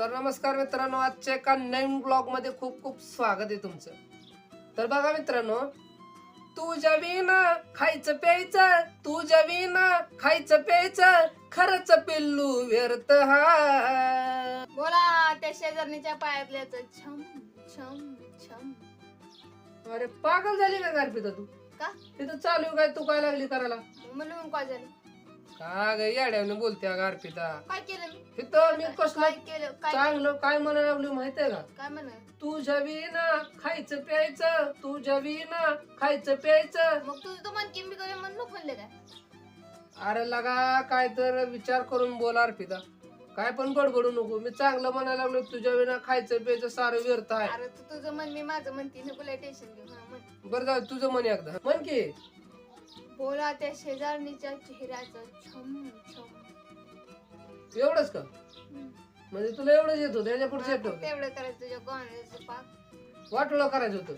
तर नमस्कार मित्रांनो आजच्या एका नवीन ब्लॉगमध्ये खूप खूप स्वागत आहे तुमचं. तर बघा मित्रांनो तुझ्या विना खायचं प्यायचं तुझ्या विना खायचं प्यायचं खरंच पिल्लू व्यर्थ हा बोला त्या शेजारणीच्या पायातल्याच छम छम छम. अरे पागल झाली का गारपिता तू? का? तिथं चालू काय तू काय लागली करायला? म्हणून काय झालं. बोलते गारपिता काय केलं? मी तिथं मी कसलं काय केलं? काय चांगलं काय म्हणायला लागली माहितीये का? काय म्हण तुझ्या विना खायचं प्यायचं तुझ्या विना खायचं प्यायचं. मग तुझं तो मन की मी म्हणून म्हणले काय? अरे लगा काय तर विचार करून बोल अर्पिता काय पण बडबडू नको मी चांगलं म्हणायला लागलो तुझ्या विना खायचं प्यायचं सारं व्यर्थ आहे. अरे तू तुझं मन मी माझं म्हणते नको लय टेन्शन घेऊ हा म्हण. बरं जाऊ तुझं म्हण एकदा. म्हण की. बोला त्या शेजारणीच्या चेहऱ्याचं छम छम. एवढंच का. म्हणजे तुला एवढंच येत त्याच्या पुढचं मला येत करायचं तुझ्या गोण्याचं पाक वाटोळं करायचं होतं.